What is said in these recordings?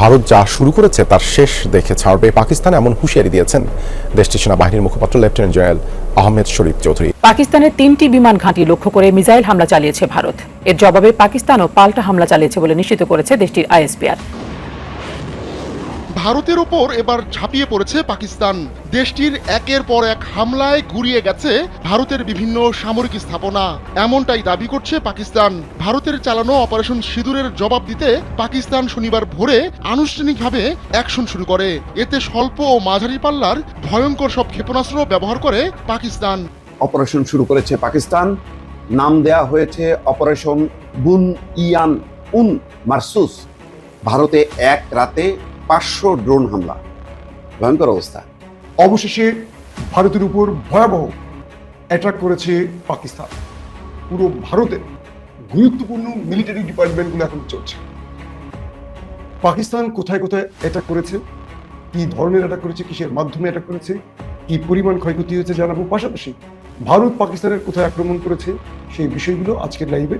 ভারত যা শুরু করেছে তার শেষ দেখে ছাড়বে পাকিস্তান, এমন হুঁশিয়ারি দিয়েছেন দেশটির সেনাবাহিনীর মুখপাত্র লেফটেন্যান্ট জেনারেল আহমেদ শরীফ চৌধুরী। পাকিস্তানের তিনটি বিমান ঘাঁটি লক্ষ্য করে মিসাইল হামলা চালিয়েছে ভারত। এর জবাবে পাকিস্তানও পাল্টা হামলা চালিয়েছে বলে নিশ্চিত করেছে দেশটির আইএসপিআর। ভারতের ওপর এবার ঝাঁপিয়ে পড়েছে পাকিস্তান। দেশটির একের পর এক হামলায় গুড়িয়ে গেছে ভারতের বিভিন্ন সামরিক স্থাপনা। এমনটাই দাবি করছে পাকিস্তান। ভারতের চালানো অপারেশন সিঁদুরের জবাব দিতে পাকিস্তান শনিবার ভোরে আনুষ্ঠানিকভাবে অ্যাকশন শুরু করে। এতে স্বল্প ও মাঝারি পাল্লার ভয়ঙ্কর সব ক্ষেপণাস্ত্র ব্যবহার করে পাকিস্তান। অপারেশন শুরু করেছে পাকিস্তান। নাম দেয়া হয়েছে অপারেশন বুন ইয়ান উন মারসুস। ভারতে এক রাতে পাঁচশো ড্রোন হামলা। ভয়ঙ্কর অবস্থা। অবশেষে ভারতের উপর ভয়াবহ অ্যাটাক করেছে পাকিস্তান। পুরো ভারতে গুরুত্বপূর্ণ মিলিটারি ডিপার্টমেন্টগুলো এখন চলছে। পাকিস্তান কোথায় কোথায় অ্যাটাক করেছে? কি ধরনের অ্যাটাক করেছে? কিসের মাধ্যমে অ্যাটাক করেছে? কি পরিমাণ ক্ষয়ক্ষতি হয়েছে জানাব? পাশাপাশি ভারত পাকিস্তানের কোথায় আক্রমণ করেছে? সেই বিষয়গুলো আজকের লাইভে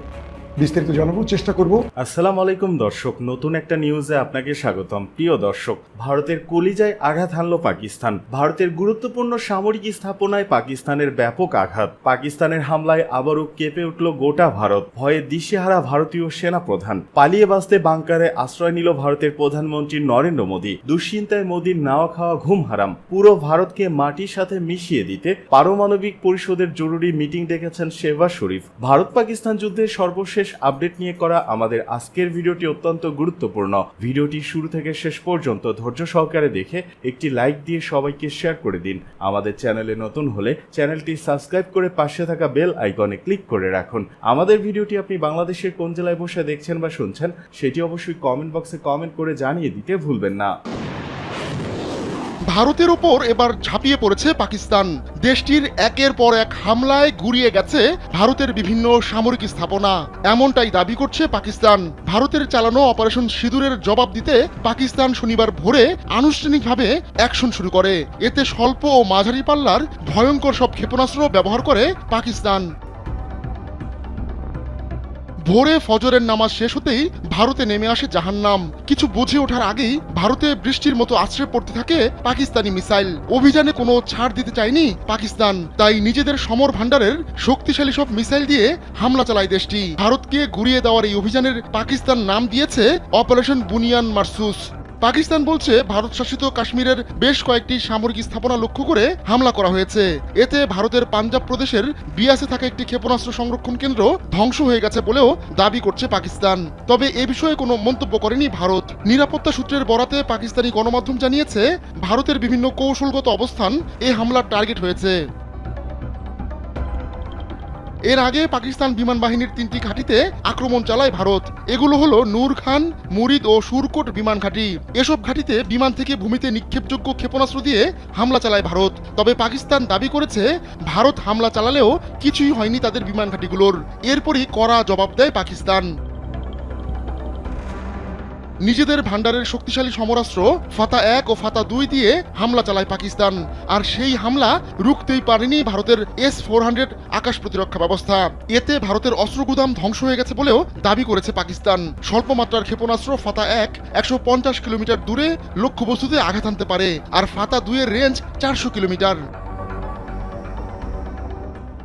বিস্তারিত জানাব, চেষ্টা করব। আসসালামু আলাইকুম দর্শক, নতুন একটা নিউজে আপনাকে স্বাগতম। প্রিয় দর্শক, ভারতের কলিজায় আঘাত হানল পাকিস্তান। ভারতের গুরুত্বপূর্ণ সামরিক স্থাপনায় পাকিস্তানের ব্যাপক আঘাত। পাকিস্তানের হামলায় আবারও কেঁপে উঠল গোটা ভারত। ভয়ে দিশেহারা ভারতীয় সেনা প্রধান পালিয়ে বাঁচতে বাংকারে আশ্রয় নিল ভারতের প্রধানমন্ত্রী নরেন্দ্র মোদী। দুশ্চিন্তায় মোদীর নাওয়া খাওয়া ঘুম হারাম। পুরো ভারতকে মাটির সাথে মিশিয়ে দিতে পারমাণবিক পরিষদের জরুরি মিটিং ডেকেছেন শেহবাজ শরীফ। ভারত পাকিস্তান যুদ্ধের সর্বশেষ আপডেট নিয়ে করা আমাদের আজকের ভিডিওটি অত্যন্ত গুরুত্বপূর্ণ। ভিডিওটি শুরু থেকে শেষ পর্যন্ত ধৈর্য সহকারে দেখে একটি লাইক দিয়ে সবাইকে শেয়ার করে দিন। আমাদের চ্যানেলে নতুন হলে চ্যানেলটি সাবস্ক্রাইব করে পাশে থাকা বেল আইকনে ক্লিক করে রাখুন। আমাদের ভিডিওটি আপনি বাংলাদেশের কোন জেলায় বসে দেখছেন বা শুনছেন, সেটি অবশ্যই কমেন্ট বক্সে কমেন্ট করে জানিয়ে দিতে ভুলবেন না। ভারতের ওপর এবার ঝাঁপিয়ে পড়েছে পাকিস্তান। দেশটির একের পর এক হামলায় গুড়িয়ে গেছে ভারতের বিভিন্ন সামরিক স্থাপনা। এমনটাই দাবি করছে পাকিস্তান। ভারতের চালানো অপারেশন সিঁদুরের জবাব দিতে পাকিস্তান শনিবার ভোরে আনুষ্ঠানিকভাবে অ্যাকশন শুরু করে। এতে স্বল্প ও মাঝারি পাল্লার ভয়ঙ্কর সব ক্ষেপণাস্ত্র ব্যবহার করে পাকিস্তান। ভোরে ফজরের নামাজ শেষ হতেই ভারতে নেমে আসে জাহান্নাম। কিছু বুঝে ওঠার আগেই ভারতে বৃষ্টির মতো আশ্রয় পড়তে থাকে পাকিস্তানি মিসাইল। অভিযানে কোনো ছাড় দিতে চায়নি পাকিস্তান। তাই নিজেদের সমর ভান্ডারের শক্তিশালী সব মিসাইল দিয়ে হামলা চালায় দেশটি। ভারতকে ঘুরিয়ে দেওয়ার এই অভিযানের পাকিস্তান নাম দিয়েছে অপারেশন বুনিয়ান মার্সুস। পাকিস্তান বলছে ভারত শাসিত কাশ্মীরের বেশ কয়েকটি সামরিক স্থাপনা লক্ষ্য করে হামলা করা হয়েছে। এতে ভারতের পাঞ্জাব প্রদেশের বিয়াসে থাকা একটি ক্ষেপণাস্ত্র সংরক্ষণ কেন্দ্র ধ্বংস হয়ে গেছে বলেও দাবি করছে পাকিস্তান। তবে এ বিষয়ে কোনো মন্তব্য করেনি ভারত। নিরাপত্তা সূত্রের বরাতে পাকিস্তানি গণমাধ্যম জানিয়েছে, ভারতের বিভিন্ন কৌশলগত অবস্থান এ হামলার টার্গেট হয়েছে। এর আগে পাকিস্তান বিমান বাহিনীর তিনটি ঘাঁটিতে আক্রমণ চালায় ভারত। এগুলো হলো নূর খান, মুরিদ ও সুরকোট বিমান ঘাঁটি। এসব ঘাঁটিতে বিমান থেকে ভূমিতে নিক্ষেপযোগ্য ক্ষেপণাস্ত্র দিয়ে হামলা চালায় ভারত। তবে পাকিস্তান দাবি করেছে, ভারত হামলা চালালেও কিছুই হয়নি তাদের বিমান ঘাঁটিগুলোর। এরপরই কড়া জবাব দেয় পাকিস্তান। নিজেদের ভান্ডারের শক্তিশালী সমরাস্ত্র ফাতা এক ও ফাতা দুই দিয়ে হামলা চালায় পাকিস্তান। আর সেই হামলা রুখতেই পারেনি ভারতের এস ফোর হান্ড্রেড আকাশ প্রতিরক্ষা ব্যবস্থা। এতে ভারতের অস্ত্রগুদাম ধ্বংস হয়ে গেছে বলেও দাবি করেছে পাকিস্তান। স্বল্প মাত্রার ক্ষেপণাস্ত্র ফাতা এক একশো পঞ্চাশ কিলোমিটার দূরে লক্ষ্যবস্তুতে আঘাত আনতে পারে, আর ফাতা দুইয়ের রেঞ্জ চারশো কিলোমিটার।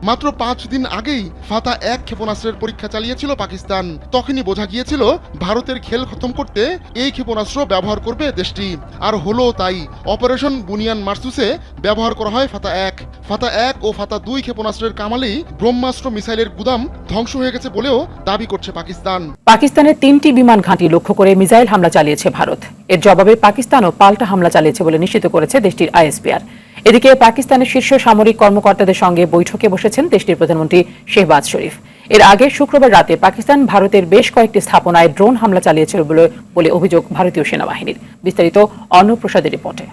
মাত্র পাঁচ দিন আগেই ফাতা এক ক্ষেপণাস্ত্রের পরীক্ষা চালিয়েছিল পাকিস্তান। তখনই বোঝা গিয়েছিল, ভারতের খেল খতম করতে এই ক্ষেপণাস্ত্র ব্যবহার করবে দেশটি। আর হলো তাই, অপারেশন বুনিয়ান মার্সুসে ব্যবহার করা হয় ফাতা এক। ফাতা এক ও ফাতা দুই ক্ষেপণাস্ত্রের কামালেই ব্রহ্মাস্ত্র মিসাইলের গুদাম ধ্বংস হয়ে গেছে বলেও দাবি করছে পাকিস্তান। পাকিস্তানের তিনটি বিমান ঘাঁটি লক্ষ্য করে মিসাইল হামলা চালিয়েছে ভারত। এর জবাবে পাকিস্তানও পাল্টা হামলা চালিয়েছে বলে নিশ্চিত করেছে দেশটির আইএসপিআর। এদিকে পাকিস্তানের শীর্ষ সামরিক কর্মকর্তাদের সঙ্গে বৈঠকে বসেছেন দেশটির প্রধানমন্ত্রী শেহবাজ শরীফ। এর আগে শুক্রবার রাতে পাকিস্তান ভারতের বেশ কয়েকটি স্থাপনায় ড্রোন হামলা চালিয়েছিল বলে অভিযোগ ভারতীয় সেনাবাহিনীর। বিস্তারিত অন্নপ্রসাদের রিপোর্টে।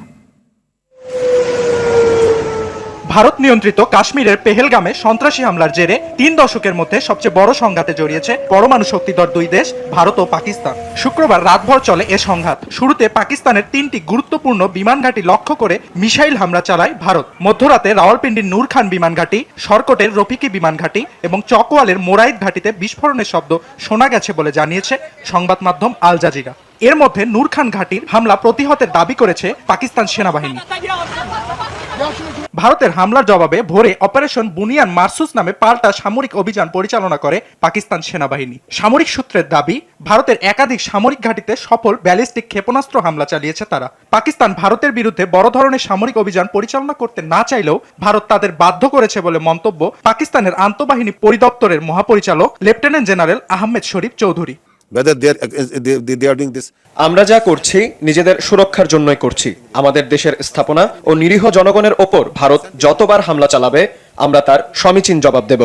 ভারত নিয়ন্ত্রিত কাশ্মীরের পেহেলগামে সন্ত্রাসী হামলার জেরে তিন দশকের মধ্যে সবচেয়ে বড় সংঘাতে জড়িয়েছে পরমাণু শক্তিধর দুই দেশ, ভারত ও পাকিস্তান। শুক্রবার রাতভর চলে এ সংঘাত। শুরুতে পাকিস্তানের তিনটি গুরুত্বপূর্ণ বিমান ঘাঁটি লক্ষ্য করে মিসাইল হামলা চালায় ভারত। মধ্যরাতে রাওয়ালপিন্ডির নূর খান বিমান ঘাঁটি, সরকটের রফিকি বিমান ঘাঁটি এবং চকওয়ালের মোরাইদ ঘাঁটিতে বিস্ফোরণের শব্দ শোনা গেছে বলে জানিয়েছে সংবাদ মাধ্যম আল জাজিরা। এর মধ্যে নূর খান ঘাটির হামলা প্রতিহতের দাবি করেছে পাকিস্তান সেনাবাহিনী। ভারতের হামলার জবাবে ভোরে অপারেশন বুনিয়ান মারসুস নামে পাল্টা সামরিক অভিযান পরিচালনা করে পাকিস্তান সেনাবাহিনী। সামরিক সূত্রের দাবি, ভারতের একাধিক সামরিক ঘাঁটিতে সফল ব্যালিস্টিক ক্ষেপণাস্ত্র হামলা চালিয়েছে তারা। পাকিস্তান ভারতের বিরুদ্ধে বড় ধরনের সামরিক অভিযান পরিচালনা করতে না চাইলেও ভারত তাদের বাধ্য করেছে বলে মন্তব্য পাকিস্তানের আন্তঃবাহিনী পরিদপ্তরের মহাপরিচালক lieutenant general Ahmed Sharif Chaudhry. Whether they are, they, they, they are doing this. আমরা যা করছি নিজেদের সুরক্ষার জন্যই করছি। আমাদের দেশের স্থাপনা ও নিরীহ জনগণের ওপর ভারত যতবার হামলা চালাবে আমরা তার সমীচীন জবাব দেব।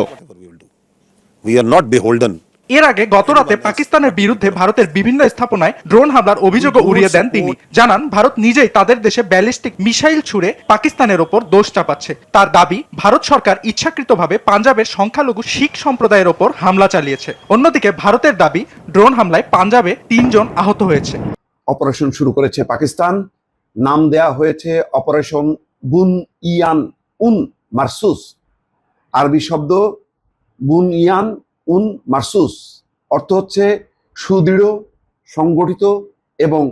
We are not beholden এর আগে গতরাতে পাকিস্তানের বিরুদ্ধে ভারতের বিভিন্ন স্থাপনায় ড্রোন হামলার অভিযোগও উড়িয়ে দেন তিনি। জানান, ভারত নিজেই তাদের দেশে ব্যালিস্টিক মিসাইল ছুড়ে পাকিস্তানের ওপর দোষ চাপাচ্ছে। তার দাবি, ভারত সরকার ইচ্ছাকৃতভাবে পাঞ্জাবের সংখ্যালঘু শিখ সম্প্রদায়ের ওপর হামলা চালিয়েছে। অন্যদিকে, ভারতের দাবি, ড্রোন হামলায় পাঞ্জাবে তিনজন আহত হয়েছে। অপারেশন শুরু করেছে পাকিস্তান। নাম দেয়া হয়েছে অপারেশন বুন ইয়ান উন মারসুস। আরবি শব্দ, বুন ইয়ান উন মারসুস, অর্থ হচ্ছে সুদৃঢ়, সংগঠিত এবং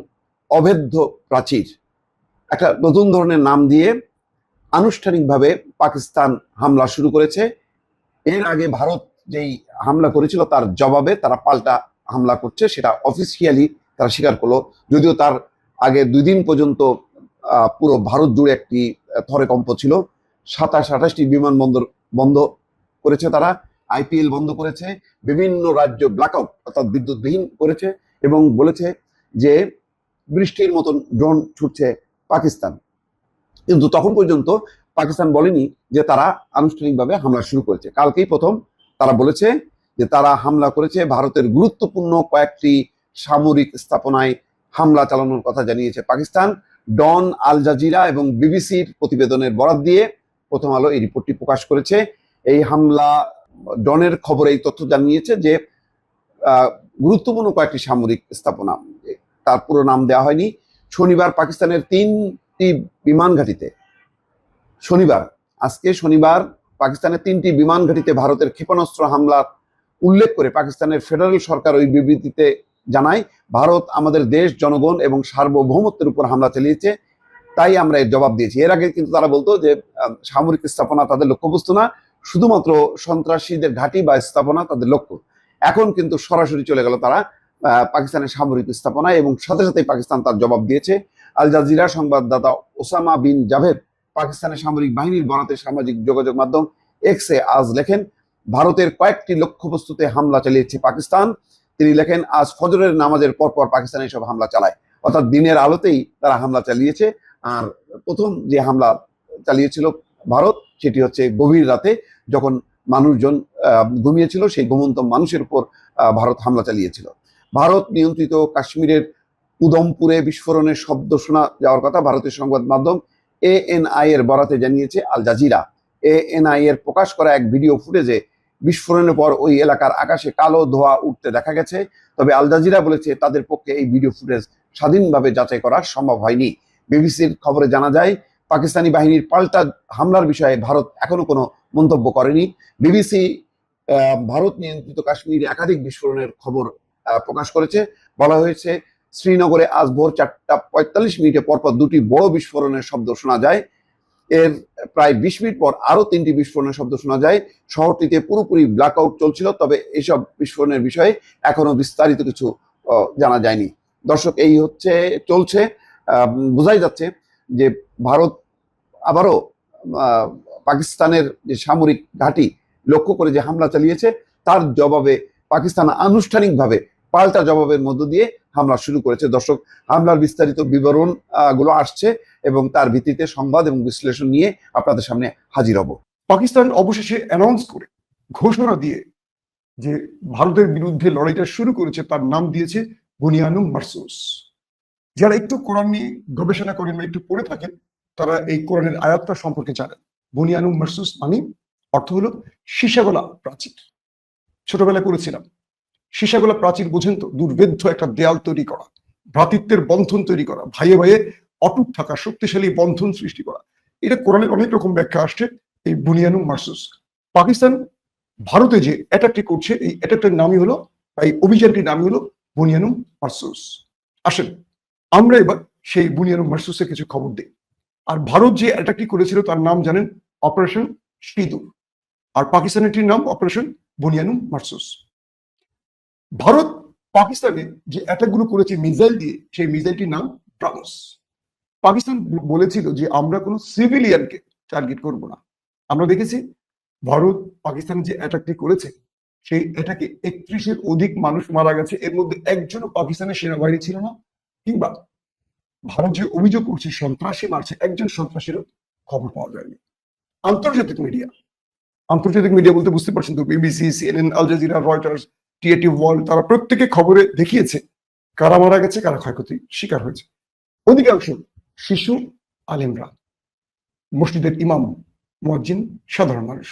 অভেদ্য প্রাচীর। একটা নতুন ধরনের নাম দিয়ে আনুষ্ঠানিকভাবে পাকিস্তান হামলা শুরু করেছে। এর আগে ভারত যেই হামলা করেছিল, তার জবাবে তারা পাল্টা হামলা করছে, সেটা অফিসিয়ালি তারা স্বীকার করল। যদিও তার আগে দুই দিন পর্যন্ত পুরো ভারত জুড়ে একটি থরে কম্প ছিল। সাতাশ আঠাশটি বিমানবন্দর বন্ধ করেছে তারা। আইপিএল বন্ধ করেছে, বিভিন্ন রাজ্য ব্ল্যাকআউট অর্থাৎ বিদ্যুৎবিহীন করেছে এবং বলেছে যে বৃষ্টির মতন ড্রোন ছুটছে পাকিস্তান। কিন্তু তখন পর্যন্ত পাকিস্তান বলেনি যে তারা আনুষ্ঠানিকভাবে হামলা শুরু করেছে। কালকেই প্রথম তারা বলেছে যে তারা হামলা করেছে ভারতের গুরুত্বপূর্ণ কয়েকটি সামরিক স্থাপনায় হামলা চালানোর কথা জানিয়েছে পাকিস্তান। ডন আল জাজিরা এবং বিবিসির প্রতিবেদনের বরাত দিয়ে প্রথম আলো এই রিপোর্টটি প্রকাশ করেছে। এই হামলা ডনের খবরে এই তথ্য জানিয়েছে যে গুরুত্বপূর্ণ কয়েকটি সামরিক স্থাপনা। তার পুরো নাম দেওয়া হয়নি। শনিবার পাকিস্তানের তিনটি বিমান ঘাঁটিতে, শনিবার, আজকে শনিবার পাকিস্তানের তিনটি বিমান ঘাঁটিতে ভারতের ক্ষেপণাস্ত্র হামলার উল্লেখ করে পাকিস্তানের ফেডারেল সরকার ওই বিবৃতিতে জানায়, ভারত আমাদের দেশ, জনগণ এবং সার্বভৌমত্বের উপর হামলা চালিয়েছে। তাই আমরা এর জবাব দিয়েছি। এর আগে কিন্তু তারা বলতো যে সামরিক স্থাপনা তাদের লক্ষ্যবস্তু না। শুধুমাত্র সন্ত্রাসীদের ঘাঁটি বা স্থাপনা তাদের লক্ষ্য। এখন কিন্তু সরাসরি চলে গেল তারা পাকিস্তানের সামরিক স্থাপনা এবং সাথে সাথে পাকিস্তান তার জবাব দিয়েছে। আল জাজিরা সংবাদদাতা ওসামা বিন জাভেদ পাকিস্তানের সামরিক বাহিনীর বরাতে সামাজিক যোগাযোগ মাধ্যম এক্সে আজ লেখেন, ভারতের কয়েকটি লক্ষ্যবস্তুতে হামলা চালিয়েছে পাকিস্তান। তিনি লেখেন, আজ ফজরের নামাজের পরপর পাকিস্তান এসব হামলা চালায়। অর্থাৎ দিনের আলোতেই তারা হামলা চালিয়েছে। আর প্রথম যে হামলা চালিয়েছিল ভারত সেটি হচ্ছে গভীর রাতে যখন মানুষজন ঘুমিয়েছিল, সেই ঘুমন্ত মানুষের উপর ভারত হামলা চালিয়েছিল। ভারত নিয়ন্ত্রিত কাশ্মীরের উদমপুরে বিস্ফোরণের শব্দ শোনা যাওয়ার কথা ভারতের সংবাদ মাধ্যম এএনআই এর বরাতে জানিয়েছে আল জাজিরা। এএনআই এর প্রকাশ করা এক ভিডিও ফুটেজে বিস্ফোরণের পর ওই এলাকার আকাশে কালো ধোঁয়া উঠতে দেখা গেছে। তবে আল জাজিরা বলেছে, তাদের পক্ষে এই ভিডিও ফুটেজ স্বাধীনভাবে যাচাই করা সম্ভব হয়নি। বিবিসির খবরে জানা যায় পাকিস্তানি বাহিনীর পাল্টা হামলার বিষয়ে ভারত এখনও কোনো মন্তব্য করেনি। বিবিসি ভারত নিয়ন্ত্রিত কাশ্মীরে একাধিক বিস্ফোরণের খবর প্রকাশ করেছে। বলা হয়েছে, শ্রীনগরে আজ ভোর চারটা পঁয়তাল্লিশ মিনিটে পরপর দুটি বড় বিস্ফোরণের শব্দ শোনা যায়। এর প্রায় বিশ মিনিট পর আরও তিনটি বিস্ফোরণের শব্দ শোনা যায়। শহরটিতে পুরোপুরি ব্ল্যাকআউট চলছিল, তবে এইসব বিস্ফোরণের বিষয়ে এখনও বিস্তারিত কিছু জানা যায়নি। দর্শক, এই হচ্ছে, চলছে বোঝাই যাচ্ছে যে ভারত আবারও পাকিস্তানের যে সামরিক ঘাঁটি লক্ষ্য করে যে হামলা চালিয়েছে, তার জবাবে পাকিস্তান আনুষ্ঠানিকভাবে পাল্টা জবাবের মধ্য দিয়ে হামলা শুরু করেছে। দর্শক, হামলার বিস্তারিত বিবরণগুলো আসছে এবং তার ভিত্তিতে সংবাদ এবং বিশ্লেষণ নিয়ে আপনাদের সামনে হাজির হব। পাকিস্তান অবশেষে অ্যানাউন্স করে ঘোষণা দিয়ে যে ভারতের বিরুদ্ধে লড়াইটা শুরু করেছে, তার নাম দিয়েছে বুনিয়ানুম মার্সুস। যারা একটু কোরআন নিয়ে গবেষণা করেন বা একটু পড়ে থাকেন তারা এই কোরআনের আয়াতটা সম্পর্কে জানেন। বুনিয়ানুম মার্সুস মানে অর্থ হলো সীসাগোলা প্রাচীর। ছোটবেলায় পড়েছিলাম। সীসাগোলা প্রাচীর বোঝেন তো, দুর্ভেদ্য একটা দেয়াল তৈরি করা, ভ্রাতৃত্বের বন্ধন তৈরি করা, ভাইয়ে ভাইয়ে অটুট থাকা, শক্তিশালী বন্ধন সৃষ্টি করা। এটা কোরআনের অনেক রকম ব্যাখ্যা আসছে এই বুনিয়ানুম মার্সুস। পাকিস্তান, ভারতে যে অ্যাটাকটি করছে, এই অ্যাটাকটার নামই হলো, বা এই অভিযানটির নামই হলো বুনিয়ানুম মার্সুস। আসেন, আমরা এবার সেই বুনিয়ান মার্সুসের কিছু খবর দিই আর ভারত যে অ্যাটাকটি করেছিল তার নাম জানেন অপারেশন সিঁদুর। আর পাকিস্তানেরটির নাম অপারেশন বুনিয়ানু মার্সুস। ভারত পাকিস্তানে যে অ্যাটাকগুলো করেছে মিসাইল দিয়ে, সেই মিসাইলটির নাম ব্রাহ্মস। পাকিস্তান বলেছিল যে আমরা কোনো সিভিলিয়ানকে টার্গেট করব না। আমরা দেখেছি ভারত পাকিস্তান যে অ্যাটাকটি করেছে, সেই অ্যাটাকে একত্রিশের অধিক মানুষ মারা গেছে। এর মধ্যে একজনও পাকিস্তানের সেনাবাহিনী ছিল না, কিংবা ভারত যে অভিযোগ করছে, সন্ত্রাসী মারছে, একজন সন্ত্রাসীরও খবর পাওয়া যায়নি। আন্তর্জাতিক মিডিয়া আন্তর্জাতিক মিডিয়া বলতে বুঝতে পারছেন তো BBC CNN Al Jazeera Reuters টিএটি world তারা প্রত্যেকে খবরে দেখিয়েছে কারা মারা গেছে, কারা ক্ষয়ক্ষতি শিকার হয়েছে। অধিকাংশ শিশু আলেমরা। মসজিদের ইমাম মসজিদ সাধারণ মানুষ।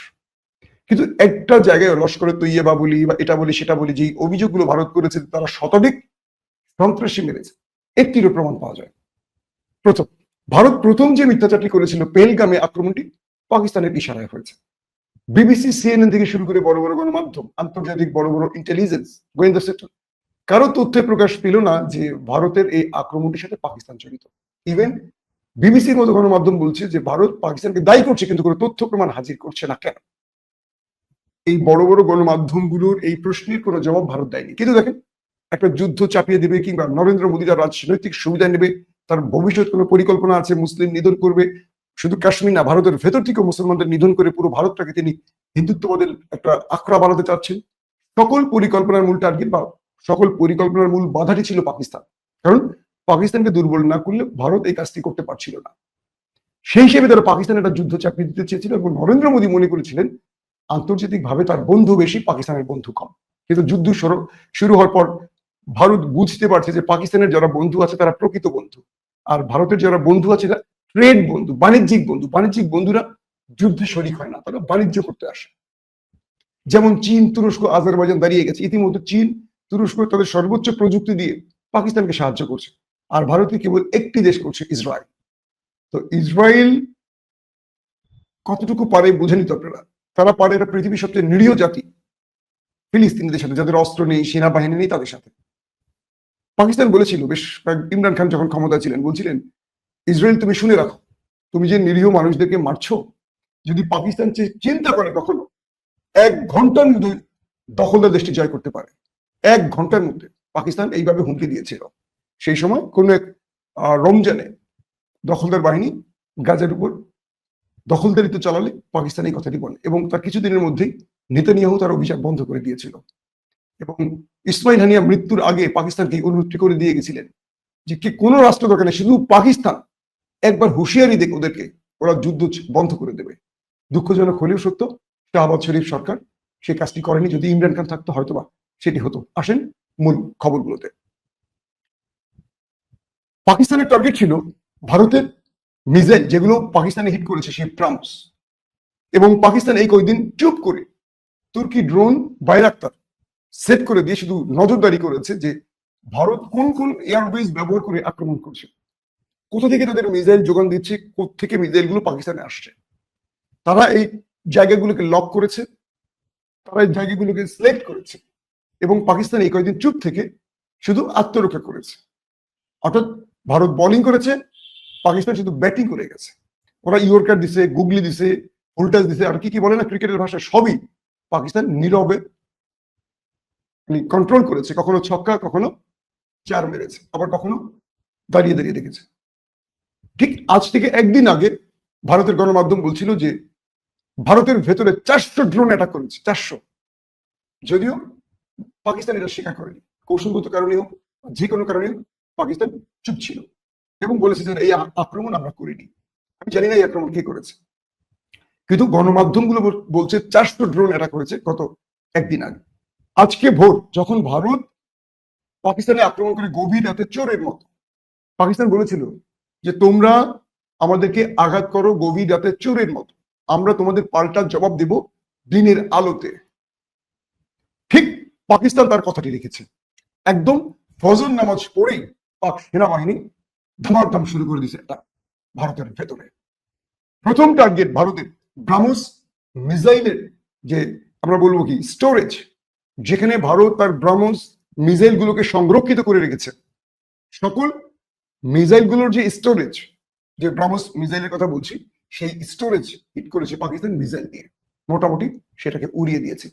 কিন্তু একটা জায়গায় লস্করের তৈয়বা বলি বা এটা বলি, সেটা বলি যে অভিযোগগুলো ভারত করেছে, তারা শতাধিক সন্ত্রাসী মেরেছে। একটিরও প্রমাণ পাওয়া যায় প্রথম। ভারত প্রথম যে মিথ্যাচারটি করেছিল, পেলগামে আক্রমণটি পাকিস্তানের ইশারায় হয়েছে। বিবিসি, সিএনএন থেকে শুরু করে বড় বড় গণমাধ্যম, আন্তর্জাতিক বড় বড় ইন্টেলিজেন্স গোয়েন্দা সেক্টর কারও তথ্যে প্রকাশ পেল না যে ভারতের এই আক্রমণটির সাথে পাকিস্তান জড়িত। ইভেন বিবিসির মতো গণমাধ্যম বলছে যে ভারত পাকিস্তানকে দায়ী করছে, কিন্তু কোনো তথ্য প্রমাণ হাজির করছে না কেন? এই বড় বড় গণমাধ্যমগুলোর এই প্রশ্নের কোনো জবাব ভারত দেয়নি। কিন্তু দেখেন, একটা যুদ্ধ চাপিয়ে দেবে কিংবা নরেন্দ্র মোদী তার রাজনৈতিক সুবিধা নেবে তার ভবিষ্যৎ কোনো পরিকল্পনা আছে, মুসলিম নিধন করবে? শুধু কাশ্মীর না, ভারতের ভেতর থেকে মুসলমানদের নিধন করে পুরো ভারতটাকে তিনি হিন্দুত্ববাদের একটা আখড়া বানাতে চাচ্ছেন। সকল পরিকল্পনার মূল টার্গেট বা সকল পরিকল্পনার মূল বাধাটি ছিল পাকিস্তান। কারণ পাকিস্তানকে দুর্বল না করলে ভারত এই কাজটি করতে পারছিল না। সেই হিসেবে তারা পাকিস্তান একটা যুদ্ধ চাপিয়ে দিতে চেয়েছিল এবং নরেন্দ্র মোদী মনে করেছিলেন, আন্তর্জাতিকভাবে তার বন্ধু বেশি, পাকিস্তানের বন্ধু কম। কিন্তু যুদ্ধ শুরু হওয়ার পর ভারত বুঝতে পারছে যে পাকিস্তানের যারা বন্ধু আছে তারা প্রকৃত বন্ধু। আর ভারতের যারা বন্ধু আছে তারা ট্রেড বন্ধু, বাণিজ্যিক বন্ধু। বাণিজ্যিক বন্ধুরা যুদ্ধে শরিক হয় না, তারা বাণিজ্য করতে আসে। যেমন চীন, তুরস্ক, আজারবাইজান দাঁড়িয়ে গেছে। ইতিমধ্যে চীন, তুরস্ক তাদের সর্বোচ্চ প্রযুক্তি দিয়ে পাকিস্তানকে সাহায্য করছে। আর ভারতকে কেবল একটি দেশ করছে, ইসরায়েল। তো ইসরায়েল কতটুকু পারে বুঝে নিত আপনারা? তারা পারে এটা পৃথিবীর সবচেয়ে নিরীহ জাতি, ফিলিস্তিনিদের সাথে, যাদের অস্ত্র নেই, সেনাবাহিনী নেই তাদের সাথে। পাকিস্তান বলেছিল, বেশ ইমরান খান যখন ক্ষমতা ছিলেন, বলছিলেন, ইসরায়েল, তুমি শুনে রাখো, তুমি যে নিরীহ মানুষদেরকে মারছো, যদি পাকিস্তান চিন্তা করে কখনো, এক ঘণ্টার মধ্যে দখলদার দেশটি জয় করতে পারে। এক ঘণ্টার মধ্যে পাকিস্তান এইভাবে হুমকি দিয়েছিল। সেই সময় কোন এক রমজানে দখলদার বাহিনী গাজার উপর দখলদারিত্ব চালালে পাকিস্তান এই কথাটি বলে এবং তার কিছুদিনের মধ্যেই নেতানিয়াহু তার অভিযান বন্ধ করে দিয়েছিল। এবং ইসমাইল হানিয়া মৃত্যুর আগে পাকিস্তানকে অনুরোধটি করে দিয়ে গেছিলেন যে কি কোনো রাষ্ট্র দরকার শুধু পাকিস্তান একবার হুঁশিয়ারি দেখ ওদেরকে, ওরা যুদ্ধ বন্ধ করে দেবে। দুঃখজনক হলেও সত্য, শাহবাজ শরীফ সরকার সেই কাজটি করেনি, যদি ইমরান খান থাকতো, হয়তোবা সেটি হতো। আসেন মূল খবরগুলোতে। পাকিস্তানের টার্গেট ছিল ভারতের মিসাইল যেগুলো পাকিস্তানে হিট করেছে, সেই ট্রাম্পস। এবং পাকিস্তান এই কয়েকদিন চুপ করে তুর্কি ড্রোন বাইরাক্তার সেট করে দিয়ে শুধু নজরদারি করেছে যে ভারত কোন কোন এয়ারবেস ব্যবহার করে আক্রমণ করছে। কোথা থেকে তাদের মিসাইল যোগান দিচ্ছে থেকে মিসাইলগুলো পাকিস্তানে আসছে। তারা এই জায়গাগুলোকে লক করেছে, তারা এই জায়গাগুলোকে সিলেক্ট করেছে এবং পাকিস্তান এই কয়েকদিন চুপ থেকে শুধু আত্মরক্ষা করেছে। অর্থাৎ ভারত বোলিং করেছে, পাকিস্তান শুধু ব্যাটিং করে গেছে। ওরা ইয়র্কার দিছে গুগলি দিছে ভোল্টাস দিছে, আর কি কি বলে না ক্রিকেটের ভাষা সবই পাকিস্তান নীরবে কন্ট্রোল করেছে, কখনো ছক্কা, কখনো চার মেরেছে, আবার কখনো দাঁড়িয়ে দাঁড়িয়ে রেখেছে ঠিক আজ থেকে একদিন আগে ভারতের গণমাধ্যম বলছিল যে, ভারতের ভেতরে চারশো ড্রোন অ্যাটাক করেছে, চারশো। যদিও পাকিস্তান এটা স্বীকার করেনি, কৌশলগত কারণে হোক, যে কোনো কারণে পাকিস্তান চুপ ছিল এবং বলেছে যে, এই আক্রমণ আমরা করিনি। আমি জানি না এই আক্রমণ কে করেছে। কিন্তু গণমাধ্যমগুলো বলছে চারশো ড্রোন অ্যাটাক করেছে গত একদিন আগে। আজকে ভোর যখন ভারত পাকিস্তানে আক্রমণ করে গভীর রাতে চোরের মতো। পাকিস্তান বলেছিল যে, তোমরা আমাদেরকে আঘাত করো গভীর রাতে চোরের মতো। আমরা তোমাদের পাল্টা জবাব দেব দিনের আলোতে। ঠিক পাকিস্তান তার কথাটি লিখেছে। একদম ফজর নামাজ পড়েই পাক সেনাবাহিনী ধমাধম শুরু করে দিয়েছে এটা ভারতের ভেতরে। প্রথম টার্গেট ভারতের ব্রাহ্মস মিসাইলের যে, আমরা বলব কি স্টোরেজ যেখানে ভারত তার ব্রাহ্মস মিসাইল গুলোকে সংরক্ষিত করে রেখেছে। সকল মিসাইলগুলোর যে স্টোরেজ যে ব্রাহ্মস মিসাইলের কথা বলছি, সেই স্টোরেজ হিট করেছে পাকিস্তান মিসাইল দিয়ে মোটামুটি সেটাকে উড়িয়ে দিয়েছে।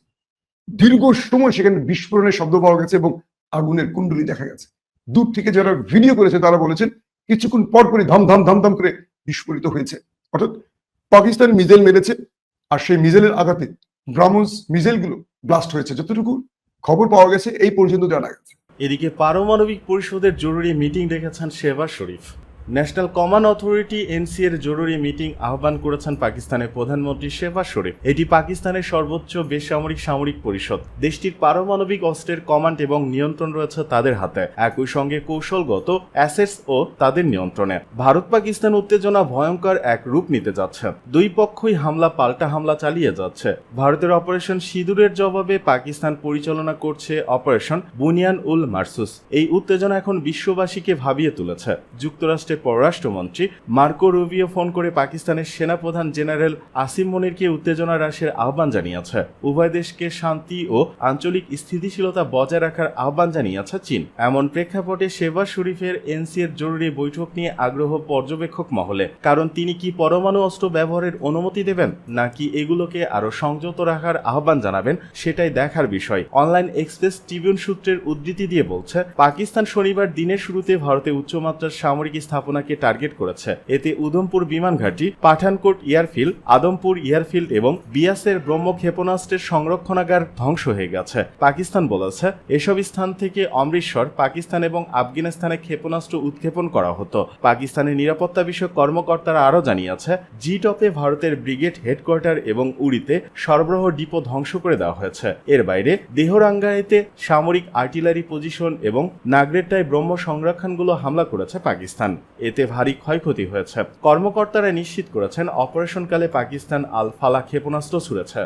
দীর্ঘ সময় সেখানে বিস্ফোরণের শব্দ পাওয়া গেছে এবং আগুনের কুণ্ডলি দেখা গেছে। দূর থেকে যারা ভিডিও করেছে তারা বলেছেন, কিছুক্ষণ পর পরই ধাম ধাম ধাম ধাম করে বিস্ফোরিত হয়েছে। অর্থাৎ পাকিস্তান মিসাইল মেরেছে, আর সেই মিসাইলের আঘাতে ব্রাহ্মস মিসাইলগুলো ব্লাস্ট হয়েছে। যতটুকু খবর পাওয়া গেছে, এই পর্যন্ত জানা গেছে। এদিকে পারমাণবিক পরিষদের জরুরি মিটিং ডেকেছেন Shehbaz Sharif. National command authority, NC এর জরুরি মিটিং আহ্বান করেছেন পাকিস্তানের প্রধানমন্ত্রী শেহবাজ শরীফ। এটি পাকিস্তানের সর্বোচ্চ বেসামরিক সামরিক পরিষদ। দেশটির পারমাণবিক অস্ত্রের কমান্ড এবং নিয়ন্ত্রণ রয়েছে তাদের হাতে। একই সঙ্গে কৌশলগত অ্যাসেটস ও তাদের নিয়ন্ত্রণে। ভারত পাকিস্তান উত্তেজনা ভয়ঙ্কর এক রূপ নিতে যাচ্ছে। দুই পক্ষই হামলা, পাল্টা হামলা চালিয়ে যাচ্ছে। ভারতের অপারেশন সিঁদুরের জবাবে পাকিস্তান পরিচালনা করছে অপারেশন বুনিয়ান উল মার্সুস। এই উত্তেজনা এখন বিশ্ববাসীকে ভাবিয়ে তুলেছে। যুক্তরাষ্ট্রের পররাষ্ট্রমন্ত্রী মার্কো রুবিও ফোন করে পাকিস্তানের সেনাপ্রধান জেনারেল আসিম মনিরকে উত্তেজনা হ্রাসের আহ্বান জানিয়েছে। উভয় দেশকে শান্তি ও আঞ্চলিক স্থিতিশীলতা বজায় রাখার আহ্বান জানিয়েছে চীন। এমন প্রেক্ষাপটে শেবা শরীফের এনসি এর জরুরি বৈঠক নিয়ে আগ্রহ পর্যবেক্ষক মহলে। কারণ তিনি কি পরমাণু অস্ত্র ব্যবহারের অনুমতি দেবেন, নাকি এগুলোকে আরও সংযত রাখার আহ্বান জানাবেন, সেটাই দেখার বিষয়। অনলাইন এক্সপ্রেস ট্রিবিউন সূত্রের উদ্ধৃতি দিয়ে বলছে, পাকিস্তান শনিবার দিনের শুরুতে ভারতে উচ্চমাত্রার সামরিক স্থাপনাকে টার্গেট করেছে। এতে উধমপুর বিমান ঘাঁটি, পাঠানকোট এয়ারফিল্ড, আদমপুর এয়ারফিল্ড এবং বিয়াসের ব্রহ্ম ক্ষেপণাস্ত্রের সংরক্ষণাগার ধ্বংস হয়ে গেছে। পাকিস্তান বলেছে, এসব স্থান থেকে অমৃতসর, পাকিস্তান এবং আফগানিস্তানে ক্ষেপণাস্ত্র উৎক্ষেপণ করা হতো। পাকিস্তানের নিরাপত্তা বিষয়ক কর্মকর্তারা আরও জানিয়েছে জি টপে ভারতের ব্রিগেড হেডকোয়ার্টার এবং উড়িতে সরবরাহ ডিপো ধ্বংস করে দেওয়া হয়েছে। এর বাইরে দেহরাঙ্গাইতে সামরিক আর্টিলারি পজিশন এবং নাগরেট্টায় ব্রহ্ম সংরক্ষণগুলো হামলা করেছে পাকিস্তান। এতে ভারী ক্ষয়ক্ষতি হয়েছে। কর্মকর্তারা নিশ্চিত করেছেন অপারেশনকালে পাকিস্তান আল ফালা ক্ষেপণাস্ত্র ছুড়েছে।